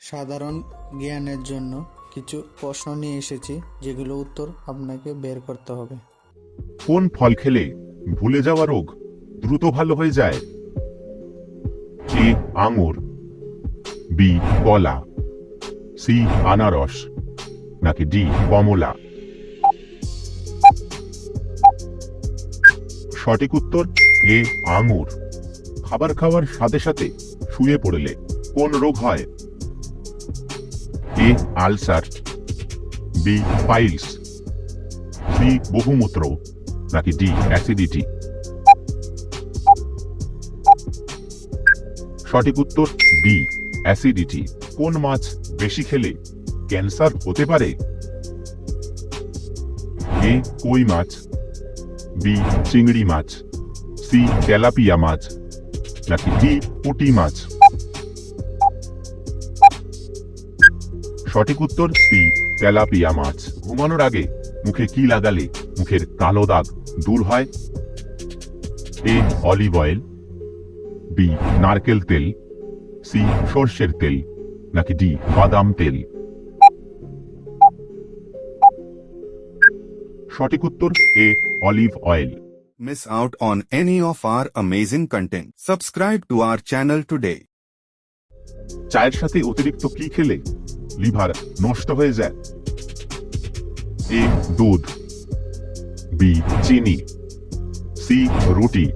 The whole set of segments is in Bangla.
সাধারণ জ্ঞানের জন্য কিছু প্রশ্ন নিয়ে এসেছি, যেগুলো উত্তর আপনাকে বের করতে হবে। কোন ফল খেলে ভুলে যাওয়া রোগ দ্রুত ভালো হয়ে যায়? এ, আঙুর, বি, কলা, সি, আনারস, নাকি ডি, কমলা? সঠিক উত্তর, এ, আঙুর। খাবার খাওয়ার সাথে সাথে শুয়ে পড়লে কোন রোগ হয়? A ulcer B piles C বহুমূত্র, নাকি ডি অ্যাসিডিটি সঠিক উত্তর ডি অ্যাসিডিটি কোন মাছ বেশি খেলে ক্যান্সার হতে পারে? এ কই মাছ. বি চিংড়ি মাছ. সি তেলাপিয়া মাছ. নাকি ডি পুটি মাছ? সঠিক উত্তর সি তেলাপিয়া মাছ ঘুমানোর আগে মুখে কি লাগালে মুখের কালো দাগ দূর হয় এ অলিভ অয়েল বি নারকেল তেল সি সর্ষের তেল নাকি ডি বাদাম তেল সঠিক উত্তর A olive oil Miss out on any of our amazing content. Subscribe to our channel today. চায়ের সাথে অতিরিক্ত কি খেলে লিভার নষ্ট হয়ে যায়। এ দুধ, বি চিনি, সি রুটি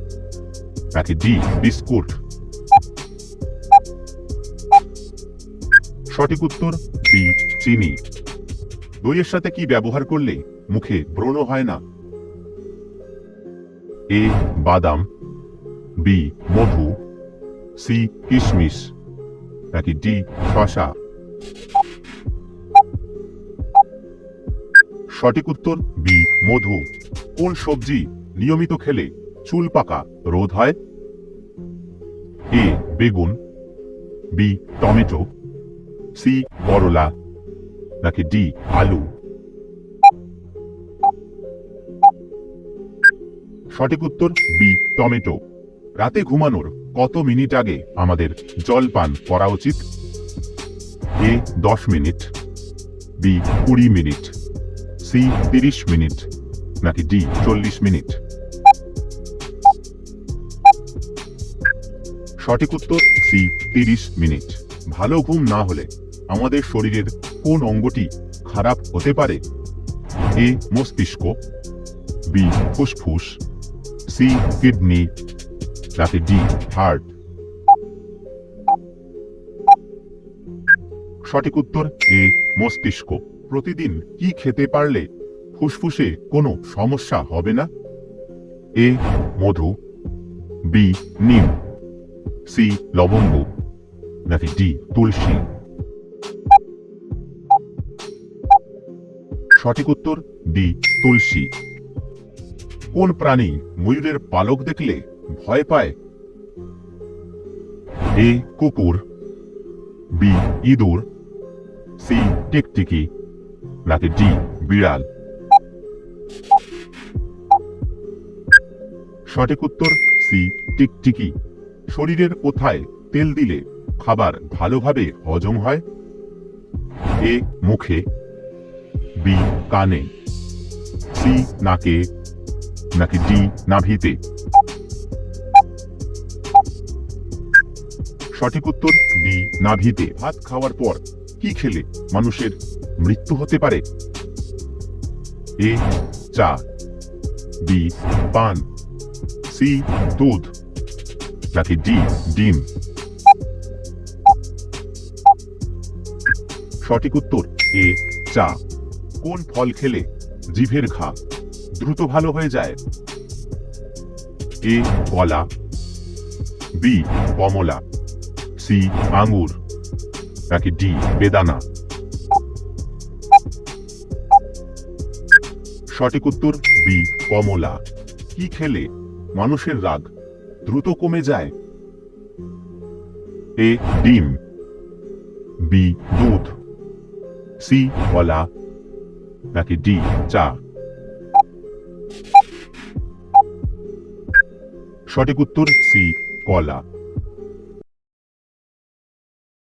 নাকি ডি বিস্কুট। সঠিক উত্তর, বি চিনি। দইয়ের সাথে কি ব্যবহার করলে মুখে ব্রণ হয় না? এ বাদাম, বি মধু, সি কিশমিশ নাকি ডি শশা সঠিক উত্তর, বি, মধু। কোন সবজি নিয়মিত খেলে চুল পাকা রোধ হয়? এ, বেগুন। B, tomato. সি, করলা। নাকি ডি, আলু। সঠিক উত্তর, বি, টমেটো। রাতে ঘুমানোর কত মিনিট আগে আমাদের জল পান করা উচিত? এ, দশ মিনিট। বি, কুড়ি মিনিট। সি তিরিশ মিনিট, নাকি ডি চল্লিশ মিনিট? সঠিক উত্তর, সি তিরিশ মিনিট। ভালো ঘুম না হলে আমাদের শরীরের কোন অঙ্গটি খারাপ হতে পারে? এ মস্তিষ্ক, বি ফুসফুস, সি কিডনি, নাকি ডি হার্ট? সঠিক উত্তর, এ মস্তিষ্ক। প্রতিদিন কি খেতে পারলে ফুসফুসে কোনো সমস্যা হবে না? এ, মধু। বি, নিম। সি, লবঙ্গ। নাকি ডি, তুলসী। সঠিক উত্তর, ডি, তুলসী। কোন প্রাণী ময়ূরের পালক দেখলে ভয় পায়? এ, কুকুর। বি, ইঁদুর। সি, টিকটিকি। নাকি ডি, বিড়াল। সঠিক উত্তর সি, টিকটিকি। শরীরের কোথায় তেল দিলে খাবার ভালোভাবে হজম হয়? এ, মুখে। বি, কানে। সি, নাকে। নাকি ডি, নাভিতে। সঠিক উত্তর ডি, নাভিতে। ভাত খাওয়ার পর কি খেলে মানুষের মৃত্যু হতে পারে। এ চা বি পান, সি দুধ, নাকি ডি ডিম? সঠিক উত্তর, এ চা। কোন ফল খেলে জিভের ঘা দ্রুত ভালো হয়ে যায়? এ কলা, বি কমলা, সি আঙ্গুর নাকি ডি বেদানা? সঠিক উত্তর, বি, কমলা। কি খেলে মানুষের রাগ দ্রুত কমে যায়? এ, ডিম। বি, দুধ। সি, কলা। নাকি ডি, চা। সঠিক উত্তর, সি, কলা।